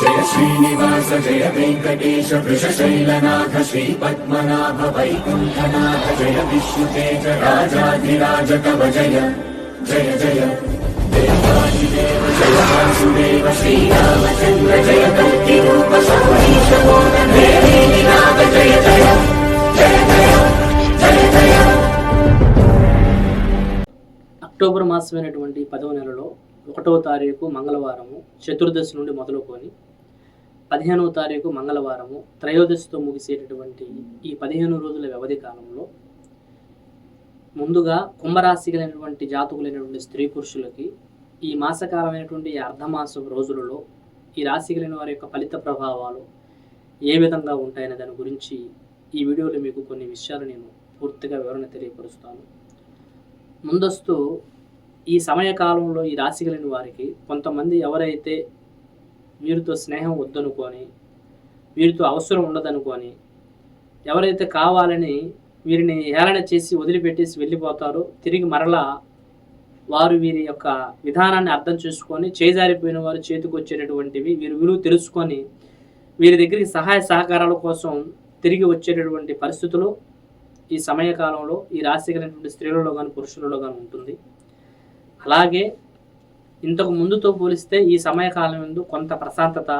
జయ శ్రీనివాస జయ వెంకటేశ వృషశైలనాథ శ్రీ పద్మనాభ వైకుంఠనాథ జయ విష్ణుతేజ రాజాధిరాజ కవ జయ జయ జయ. దేవాదిదేవ జయ వాసుదేవ శ్రీరామచంద్ర జయ కల్కి రూప సౌరీశ నాథ జయ జయ జయ జయ జయ జయ అక్టోబర్ మాసమైనటువంటి పదవ నెలలో ఒకటవ తారీఖు మంగళవారము చతుర్దశి నుండి మొదలుకొని పదిహేనవ తారీఖు మంగళవారము త్రయోదశితో ముగిసేటటువంటి ఈ పదిహేను రోజుల వ్యవధి కాలంలో ముందుగా కుంభరాశి కలిగినటువంటి జాతకులైనటువంటి స్త్రీ పురుషులకి ఈ మాసకాలమైనటువంటి ఈ అర్ధమాస రోజులలో ఈ రాశి కలిగిన వారి యొక్క ఫలిత ప్రభావాలు ఏ విధంగా ఉంటాయనే దాని గురించి ఈ వీడియోలో మీకు కొన్ని విషయాలు నేను పూర్తిగా వివరణ తెలియపరుస్తాను. ముందస్తు ఈ సమయకాలంలో ఈ రాశి కలిగిన వారికి కొంతమంది ఎవరైతే వీరితో స్నేహం వద్దనుకొని వీరితో అవసరం ఉండదనుకొని ఎవరైతే కావాలని వీరిని హేళన చేసి వదిలిపెట్టేసి వెళ్ళిపోతారో తిరిగి మరలా వారు వీరి యొక్క విధానాన్ని అర్థం చేసుకొని చేజారిపోయిన వారు చేతికి వచ్చేటటువంటివి వీరు విలువ తెలుసుకొని వీరి దగ్గరికి సహాయ సహకారాల కోసం తిరిగి వచ్చేటటువంటి పరిస్థితులు ఈ సమయకాలంలో ఈ రాశి కలిగినటువంటి స్త్రీలలో కానీ పురుషులలో కానీ ఉంటుంది. అలాగే ఇంతకు ముందుతో పోలిస్తే ఈ సమయకాలం ముందు కొంత ప్రశాంతత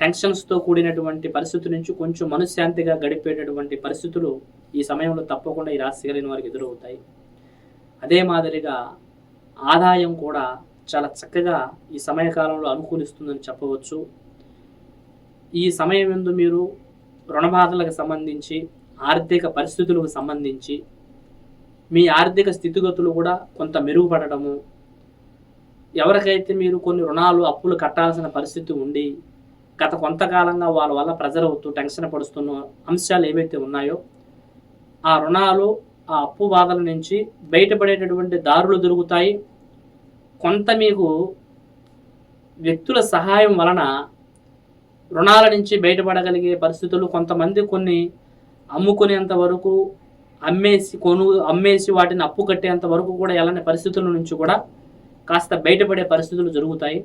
టెన్షన్స్తో కూడినటువంటి పరిస్థితి నుంచి కొంచెం మనశ్శాంతిగా గడిపేటటువంటి పరిస్థితులు ఈ సమయంలో తప్పకుండా ఈ రాశి కలిగిన వారికి ఎదురవుతాయి. అదే మాదిరిగా ఆదాయం కూడా చాలా చక్కగా ఈ సమయకాలంలో అనుకూలిస్తుందని చెప్పవచ్చు. ఈ సమయం ఎందు మీరు రుణబాధలకు సంబంధించి ఆర్థిక పరిస్థితులకు సంబంధించి మీ ఆర్థిక స్థితిగతులు కూడా కొంత మెరుగుపడటము. ఎవరికైతే మీరు కొన్ని రుణాలు అప్పులు కట్టాల్సిన పరిస్థితి ఉండి గత కొంతకాలంగా వాళ్ళ వల్ల ప్రెజర్ అవుతూ టెన్షన్ పడుతున్న అంశాలు ఏవైతే ఉన్నాయో ఆ రుణాలు ఆ అప్పు బాధల నుంచి బయటపడేటటువంటి దారులు దొరుకుతాయి. కొంత మీకు వ్యక్తుల సహాయం వలన రుణాల నుంచి బయటపడగలిగే పరిస్థితులు కొంతమంది కొన్ని అమ్ముకునేంత వరకు అమ్మేసి కొను అమ్మేసి వాటిని అప్పు కట్టేంత వరకు కూడా ఎలాంటి పరిస్థితుల నుంచి కూడా కాస్త బయటపడే పరిస్థితులు జరుగుతాయి.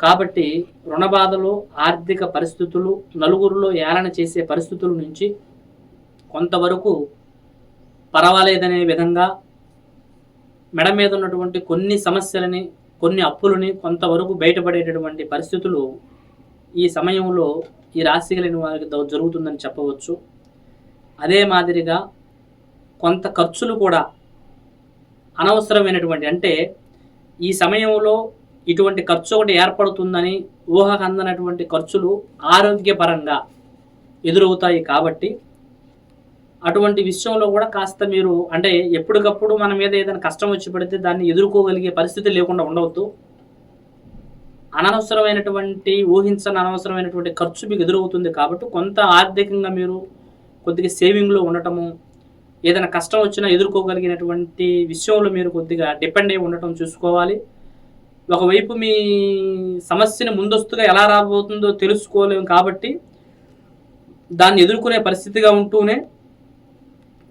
కాబట్టి రుణ బాధలు ఆర్థిక పరిస్థితులు నలుగురిలో ఏలన చేసే పరిస్థితుల నుంచి కొంతవరకు పర్వాలేదనే విధంగా మెడ మీద ఉన్నటువంటి కొన్ని సమస్యలని కొన్ని అప్పులని కొంతవరకు బయటపడేటటువంటి పరిస్థితులు ఈ సమయంలో ఈ రాశి కలిగిన వారికి జరుగుతుందని చెప్పవచ్చు. అదే మాదిరిగా కొంత ఖర్చులు కూడా అనవసరమైనటువంటి అంటే ఈ సమయంలో ఇటువంటి ఖర్చు ఒకటి ఏర్పడుతుందని ఊహకు అందనటువంటి ఖర్చులు ఆరోగ్యపరంగా ఎదురవుతాయి కాబట్టి అటువంటి విషయంలో కూడా కాస్త మీరు అంటే ఎప్పటికప్పుడు మన మీద ఏదైనా కష్టం వచ్చి పడితే దాన్ని ఎదుర్కోగలిగే పరిస్థితి లేకుండా ఉండవద్దు. అనవసరమైనటువంటి ఊహించని అనవసరమైనటువంటి ఖర్చు మీకు ఎదురవుతుంది కాబట్టి కొంత ఆర్థికంగా మీరు కొద్దిగా సేవింగ్లో ఉండటము ఏదైనా కష్టం వచ్చినా ఎదుర్కోగలిగినటువంటి విషయంలో మీరు కొద్దిగా డిపెండ్ అయి ఉండటం చూసుకోవాలి. ఒకవైపు మీ సమస్యను ముందస్తుగా ఎలా రాబోతుందో తెలుసుకోలేము కాబట్టి దాన్ని ఎదుర్కొనే పరిస్థితిగా ఉంటూనే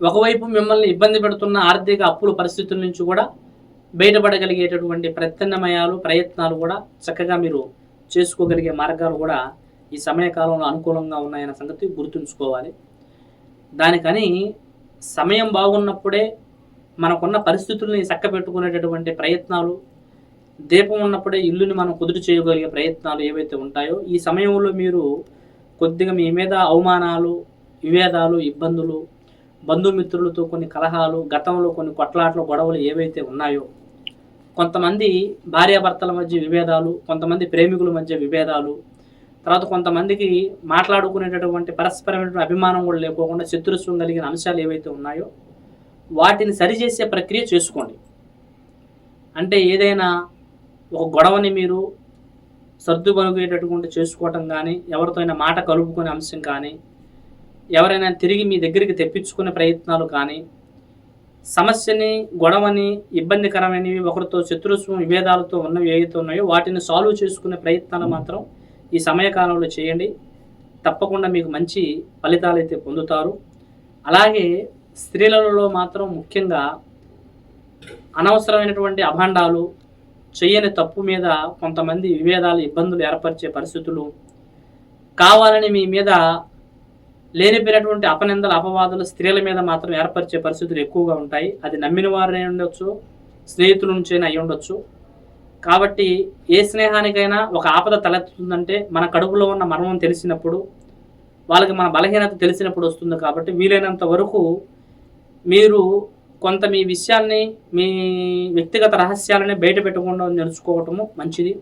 ఒకవైపు మిమ్మల్ని ఇబ్బంది పెడుతున్న ఆర్థిక అప్పుల పరిస్థితుల నుంచి కూడా బయటపడగలిగేటటువంటి ప్రత్యామ్నాయాలు ప్రయత్నాలు కూడా చక్కగా మీరు చేసుకోగలిగే మార్గాలు కూడా ఈ సమయకాలంలో అనుకూలంగా ఉన్నాయన్న సంగతి గుర్తుంచుకోవాలి. దానికని సమయం బాగున్నప్పుడే మనకున్న పరిస్థితుల్ని చక్కబెట్టుకునేటటువంటి ప్రయత్నాలు దీపం ఉన్నప్పుడే ఇల్లుని మనం కుదురు చేయగలిగే ప్రయత్నాలు ఏవైతే ఉంటాయో ఈ సమయంలో మీరు కొద్దిగా మీ మీద అవమానాలు విభేదాలు ఇబ్బందులు బంధుమిత్రులతో కొన్ని కలహాలు గతంలో కొన్ని కొట్లాట్లు గొడవలు ఏవైతే ఉన్నాయో కొంతమంది భార్యాభర్తల మధ్య విభేదాలు కొంతమంది ప్రేమికుల మధ్య విభేదాలు తర్వాత కొంతమందికి మాట్లాడుకునేటటువంటి పరస్పరమైనటువంటి అభిమానం కూడా లేకోకుండా శత్రుత్వం కలిగిన అంశాలు ఏవైతే ఉన్నాయో వాటిని సరిచేసే ప్రక్రియ చేసుకోండి. అంటే ఏదైనా ఒక గొడవని మీరు సర్దుబనుగేటటువంటి చేసుకోవటం కానీ ఎవరితో అయినా మాట కలుపుకునే అంశం కానీ ఎవరైనా తిరిగి మీ దగ్గరికి తెప్పించుకునే ప్రయత్నాలు కానీ సమస్యని గొడవని ఇబ్బందికరమైనవి ఒకరితో శత్రుత్వం విభేదాలతో ఉన్నవి ఏవైతే ఉన్నాయో వాటిని సాల్వ్ చేసుకునే ప్రయత్నాలు మాత్రం ఈ సమయకాలంలో చేయండి. తప్పకుండా మీకు మంచి ఫలితాలు అయితే పొందుతారు. అలాగే స్త్రీలలో మాత్రం ముఖ్యంగా అనవసరమైనటువంటి అభాండాలు చేయని తప్పు మీద కొంతమంది విభేదాలు ఇబ్బందులు ఏర్పరిచే పరిస్థితులు కావాలని మీ మీద లేనిపోయినటువంటి అపనిందల అపవాదాలు స్త్రీల మీద మాత్రం ఏర్పరిచే పరిస్థితులు ఎక్కువగా ఉంటాయి. అది నమ్మిన వారే ఉండొచ్చు స్నేహితుల నుంచైనా అయి ఉండొచ్చు కాబట్టి ఏ స్నేహానికైనా ఒక ఆపద తలెత్తుతుందంటే మన కడుపులో ఉన్న మర్మం తెలిసినప్పుడు వాళ్ళకి మన బలహీనత తెలిసినప్పుడు వస్తుంది కాబట్టి వీలైనంత వరకు మీరు కొంత మీ విషయాల్ని మీ వ్యక్తిగత రహస్యాలని బయట పెట్టకుండా నేర్చుకోవటము మంచిది.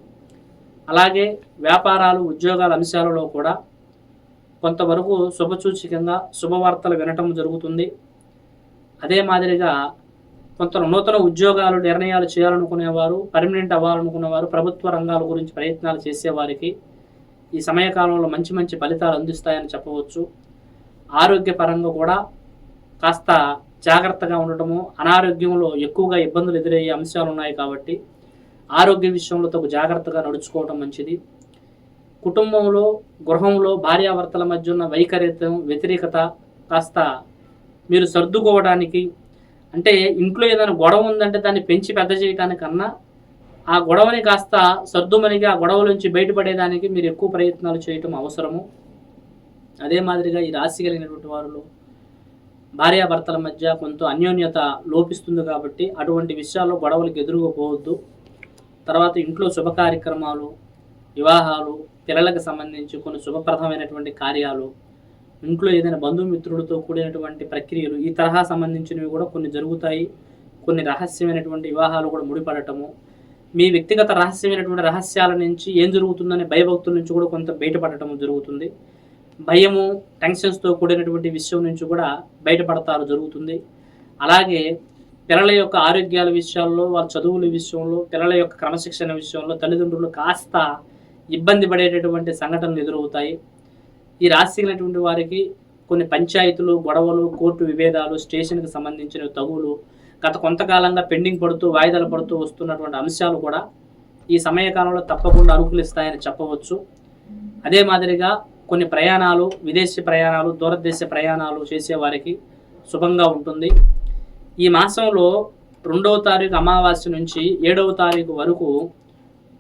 అలాగే వ్యాపారాలు ఉద్యోగాల అంశాలలో కూడా కొంతవరకు శుభసూచకంగా శుభవార్తలు వినటం జరుగుతుంది. అదే మాదిరిగా కొంత నూతన ఉద్యోగాలు నిర్ణయాలు చేయాలనుకునేవారు పర్మనెంట్ అవ్వాలనుకునేవారు ప్రభుత్వ రంగాల గురించి ప్రయత్నాలు చేసేవారికి ఈ సమయకాలంలో మంచి మంచి ఫలితాలు అందిస్తాయని చెప్పవచ్చు. ఆరోగ్యపరంగా కూడా కాస్త జాగ్రత్తగా ఉండటము అనారోగ్యంలో ఎక్కువగా ఇబ్బందులు ఎదురయ్యే అంశాలు ఉన్నాయి కాబట్టి ఆరోగ్య విషయంలో తగు జాగ్రత్తగా నడుచుకోవడం మంచిది. కుటుంబంలో గృహంలో భార్యాభర్తల మధ్య ఉన్న వైఖరితం వ్యతిరేకత కాస్త మీరు సర్దుకోవడానికి అంటే ఇంట్లో ఏదైనా గొడవ ఉందంటే దాన్ని పెంచి పెద్ద చేయడానికన్నా ఆ గొడవని కాస్త సర్దుమనిగా ఆ గొడవ నుంచి బయటపడేదానికి మీరు ఎక్కువ ప్రయత్నాలు చేయటం అవసరము. అదే మాదిరిగా ఈ రాశి కలిగినటువంటి వారిలో భార్యాభర్తల మధ్య కొంత అన్యోన్యత లోపిస్తుంది కాబట్టి అటువంటి విషయాల్లో గొడవలకు ఎదురుగా పోవద్దు. తర్వాత ఇంట్లో శుభ కార్యక్రమాలు వివాహాలు పిల్లలకు సంబంధించి కొన్ని శుభప్రదమైనటువంటి కార్యాలు ఇంట్లో ఏదైనా బంధుమిత్రులతో కూడినటువంటి ప్రక్రియలు ఈ తరహా సంబంధించినవి కూడా కొన్ని జరుగుతాయి. కొన్ని రహస్యమైనటువంటి వివాహాలు కూడా ముడిపడటము. మీ వ్యక్తిగత రహస్యమైనటువంటి రహస్యాల నుంచి ఏం జరుగుతుందనే భయభక్తుల నుంచి కూడా కొంత బయటపడటం జరుగుతుంది. భయము టెన్షన్స్తో కూడినటువంటి విషయం నుంచి కూడా బయటపడతారు జరుగుతుంది. అలాగే పిల్లల యొక్క ఆరోగ్యాల విషయాల్లో వాళ్ళ చదువుల విషయంలో పిల్లల యొక్క క్రమశిక్షణ విషయంలో తల్లిదండ్రులు కాస్త ఇబ్బంది పడేటటువంటి సంఘటనలు ఎదురవుతాయి. ఈ రాశి వారికి కొన్ని పంచాయతీలు గొడవలు కోర్టు విభేదాలు స్టేషన్కి సంబంధించిన తగులు గత కొంతకాలంగా పెండింగ్ పడుతూ వాయిదాలు పడుతూ వస్తున్నటువంటి అంశాలు కూడా ఈ సమయకాలంలో తప్పకుండా అనుకూలిస్తాయని చెప్పవచ్చు. అదే మాదిరిగా కొన్ని ప్రయాణాలు విదేశీ ప్రయాణాలు దూరదేశ ప్రయాణాలు చేసేవారికి శుభంగా ఉంటుంది. ఈ మాసంలో రెండవ తారీఖు అమావాస్య నుంచి ఏడవ తారీఖు వరకు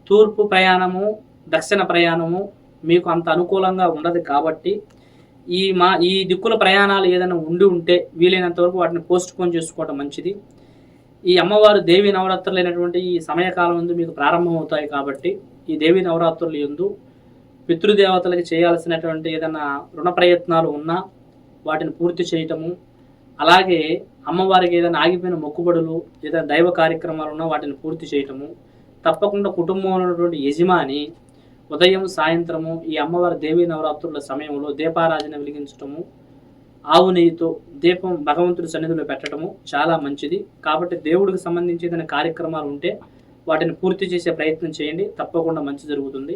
తూర్పు ప్రయాణము దక్షిణ ప్రయాణము మీకు అంత అనుకూలంగా ఉండదు కాబట్టి ఈ మా ఈ దిక్కుల ప్రయాణాలు ఏదైనా ఉండి ఉంటే వీలైనంత వరకు వాటిని పోస్ట్ పోన్ చేసుకోవడం మంచిది. ఈ అమ్మవారు దేవి నవరాత్రులు అయినటువంటి ఈ సమయకాలం ముందు మీకు ప్రారంభమవుతాయి కాబట్టి ఈ దేవి నవరాత్రులు ఎందు పితృదేవతలకి చేయాల్సినటువంటి ఏదైనా రుణ ప్రయత్నాలు ఉన్నా వాటిని పూర్తి చేయటము అలాగే అమ్మవారికి ఏదైనా ఆగిపోయిన మొక్కుబడులు ఏదైనా దైవ కార్యక్రమాలు ఉన్నా వాటిని పూర్తి చేయటము తప్పకుండా కుటుంబంలో ఉన్నటువంటి యజమాని ఉదయం సాయంత్రము ఈ అమ్మవారి దేవీ నవరాత్రుల సమయంలో దీపారాజన వెలిగించటము ఆవు నెయ్యితో దీపం భగవంతుడి సన్నిధిలో పెట్టడము చాలా మంచిది. కాబట్టి దేవుడికి సంబంధించి ఏదైనా కార్యక్రమాలు ఉంటే వాటిని పూర్తి చేసే ప్రయత్నం చేయండి. తప్పకుండా మంచి జరుగుతుంది.